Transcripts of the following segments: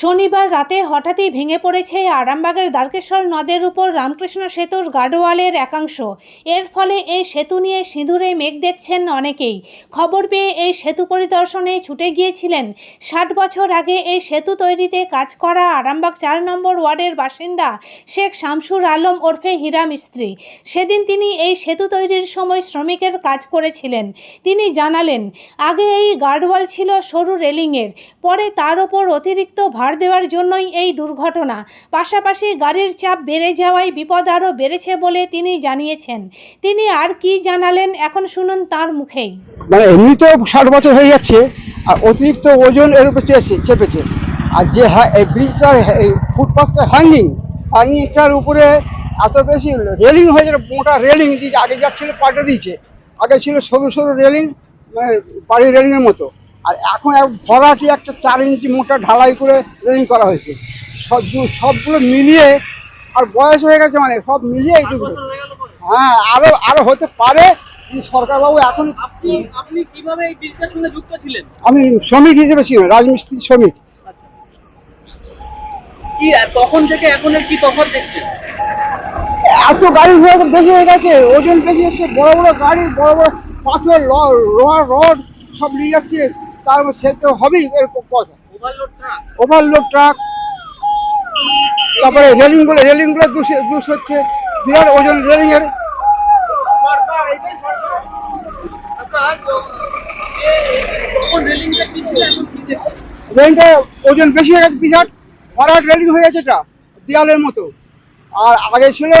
শনিবার রাতে হঠাৎই ভেঙে পড়েছে আরামবাগের দ্বারকেশ্বর নদের উপর রামকৃষ্ণ সেতুর গার্ডওয়ালের একাংশ। এর ফলে এই সেতু নিয়ে সিঁদুরে মেঘ দেখছেন অনেকেই। খবর পেয়ে এই সেতু পরিদর্শনে ছুটে গিয়েছিলেন। ষাট বছর আগে এই সেতু তৈরিতে কাজ করা আরামবাগ চার নম্বর ওয়ার্ডের বাসিন্দা শেখ শামসুর আলম ওরফে হীরা মিস্ত্রি। সেদিন তিনি এই সেতু তৈরির সময় শ্রমিকের কাজ করেছিলেন। তিনি জানালেন, আগে এই গার্ডওয়াল ছিল সরু রেলিংয়ের, পরে তার ওপর অতিরিক্ত ভার দেওয়ার জন্যই এই দুর্ঘটনা। পাশাপাশি গাড়ির চাপ বেড়ে যাওয়ায় বিপদ আরও বেড়েছে বলে তিনি জানিয়েছেন। তিনি আর কি জানালেন এখন শুনুন তার মুখেই। মানে এমনিতেও ষাট বছর হয়ে যাচ্ছে, আর অতিরিক্ত ওজন এর উপর চেপেছে আর যে এই ব্রিজটার এই ফুটপাথটা হ্যাঙ্গিং হ্যাঙ্গিংটার উপরে এত বেশি রেলিং হয়ে যাবে মোটা রেলিং দিয়ে আগে যা ছিল পাল্টে দিয়েছে, আগে ছিল সরু সরু রেলিং মানে বাড়ির রেলিংয়ের মতো। আর এখন ভরাটি একটা চার ইঞ্চি মোটা ঢালাই করে রেলিং করা হয়েছে। সব সবগুলো মিলিয়ে আর বয়স হয়ে গেছে মানে সব মিলিয়ে এইটুকু হ্যাঁ আরও আরও হতে পারে সরকারবাবু এখন আপনি কীভাবে এই বিজনেসের সঙ্গে যুক্ত ছিলেন? আমি শ্রমিক হিসেবে ছিল রাজমিস্ত্রি শ্রমিক। কি তখন থেকে এখনের কি তফাৎ দেখছেন? এত গাড়ি ঘোড়া তো বেশি হয়ে গেছে ওজন বেশি হচ্ছে বড় বড় গাড়ি বড় বড় পাথর লোহার রড সব নিয়ে যাচ্ছে তার সে তো হবেই, এরকম কথা। ওভারলোড ট্রাক তারপরে রেলিংগুলো রেলিংগুলো দুষ দুষ হচ্ছে। বিরাট ওজন রেলিং এর সরকার এটাই সরকার তো- এ- এ- তখন রেলিংটা ওজন বেশি হয়ে গেছে বিরাট ভরাট রেলিং হয়ে গেছে এটা, দেয়ালের মতো। আর আগে ছিল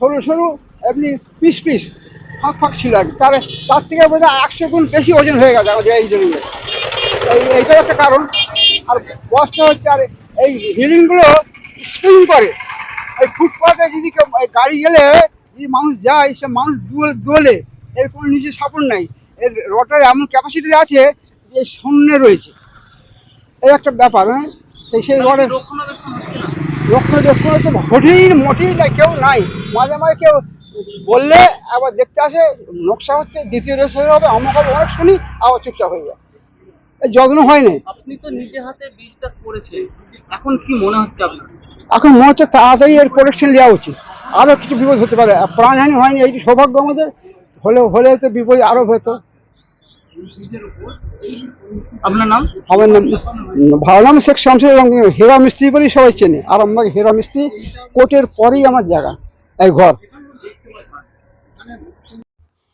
সরু সরু, এমনি পিস পিস, ফাঁক ফাঁক ছিল আর। তার তার থেকে বোধ হয় একশো গুণ বেশি ওজন হয়ে গেছে আমাদের এই রেলিংয়ে এইটাও একটা কারণ। আর বসটা হচ্ছে আর এই রেলিংগুলো স্প্রিং করে। এই ফুটপাথে যদি গাড়ি গেলে যদি মানুষ যায় সে মানুষ দুলে দোলে এর কোনো নিচে সাপোর্ট নাই। এর রটার এমন ক্যাপাসিটি আছে যে শূন্যে রয়েছে। এই একটা ব্যাপার হ্যাঁ? সেই সেই রডের রক্ষণাবেক্ষণ হচ্ছে না? তো মোটেই মোটেই নাই কেউ নাই। মাঝে মাঝে কেউ বললে আবার দেখতে আসে নকশা হচ্ছে দ্বিতীয় রেস হবে হবে অনেক শুনি আবার চুপচাপ হয়ে যায়। যত্ন হয়নি আপনি তো নিজে হাতে বীজটা করেছেন। এখন কি মনে হচ্ছে আপনার? এখন মনে হচ্ছে তাড়াতাড়ি এর প্রোটেকশন নেওয়া উচিত। আরও কিছু বিপদ হতে পারে। আর প্রাণহানি হয়নি এইটি সৌভাগ্য আমাদের। হলে হলে তো বিপদ আরও হতো। আপনার নাম? আমার নাম ভালো নাম শেখ শামসুর এবং হীরা মিস্ত্রি বলেই সবাই চেনে। আর হীরা মিস্ত্রি কোর্টের পরেই আমার জায়গা এই ঘর।